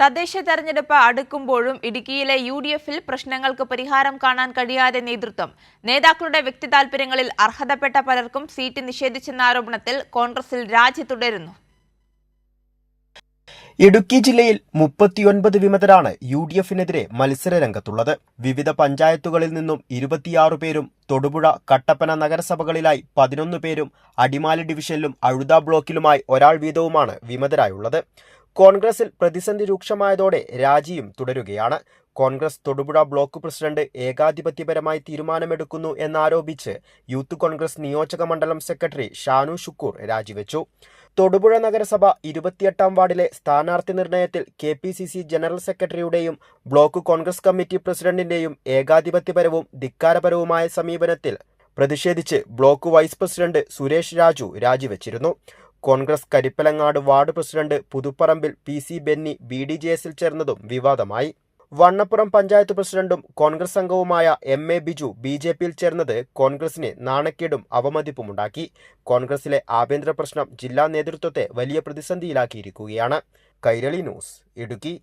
തദ്ദേശ തെരഞ്ഞെടുപ്പ് അടുക്കുമ്പോഴും ഇടുക്കിയിലെ യു ഡി എഫിൽ പ്രശ്നങ്ങൾക്ക് പരിഹാരം കാണാൻ കഴിയാതെ നേതൃത്വം. നേതാക്കളുടെ വ്യക്തി താൽപര്യങ്ങളിൽ അർഹതപ്പെട്ട പലർക്കും സീറ്റ് നിഷേധിച്ചെന്ന ആരോപണത്തിൽ കോൺഗ്രസിൽ രാജി തുടരുന്നു. ഇടുക്കി ജില്ലയിൽ മുപ്പത്തിയൊൻപത് വിമതരാണ് യു ഡി എഫിനെതിരെ മത്സര രംഗത്തുള്ളത്. വിവിധ പഞ്ചായത്തുകളിൽ നിന്നും ഇരുപത്തിയാറ് പേരും തൊടുപുഴ കട്ടപ്പന നഗരസഭകളിലായി പതിനൊന്ന് പേരും അടിമാലി ഡിവിഷനിലും അഴുത ബ്ലോക്കിലുമായി ഒരാൾ വീതവുമാണ് വിമതരായുള്ളത്. കോൺഗ്രസിൽ പ്രതിസന്ധി രൂക്ഷമായതോടെ രാജിയും തുടരുകയാണ്. കോൺഗ്രസ് തൊടുപുഴ ബ്ലോക്ക് പ്രസിഡന്റ് ഏകാധിപത്യപരമായി തീരുമാനമെടുക്കുന്നു എന്നാരോപിച്ച് യൂത്ത് കോൺഗ്രസ് നിയോജക മണ്ഡലം സെക്രട്ടറി ഷാനു ഷുക്കൂർ രാജിവെച്ചു. തൊടുപുഴ നഗരസഭ ഇരുപത്തിയെട്ടാം വാർഡിലെ സ്ഥാനാർത്ഥി നിർണയത്തിൽ K P C C general സെക്രട്ടറിയുടെയും block Congress committee പ്രസിഡന്റിന്റെയും ഏകാധിപത്യപരവും ധിക്കാരപരവുമായ സമീപനത്തിൽ പ്രതിഷേധിച്ച് block vice president Suresh Raju രാജിവെച്ചിരുന്നു. Congress Karippalangad ward president Puthupparambil P C Benny B D J എസിൽ ചേർന്നതും വിവാദമായി. വണ്ണപ്പുറം പഞ്ചായത്ത് പ്രസിഡന്റും കോൺഗ്രസ് അംഗവുമായ M A Biju B J പിയിൽ ചേർന്നത് കോൺഗ്രസിന് നാണക്കേടും അവമതിപ്പുമുണ്ടാക്കി. കോൺഗ്രസിലെ ആഭ്യന്തര പ്രശ്നം ജില്ലാ നേതൃത്വത്തെ വലിയ പ്രതിസന്ധിയിലാക്കിയിരിക്കുകയാണ്. കൈരളി ന്യൂസ് ഇടുക്കി.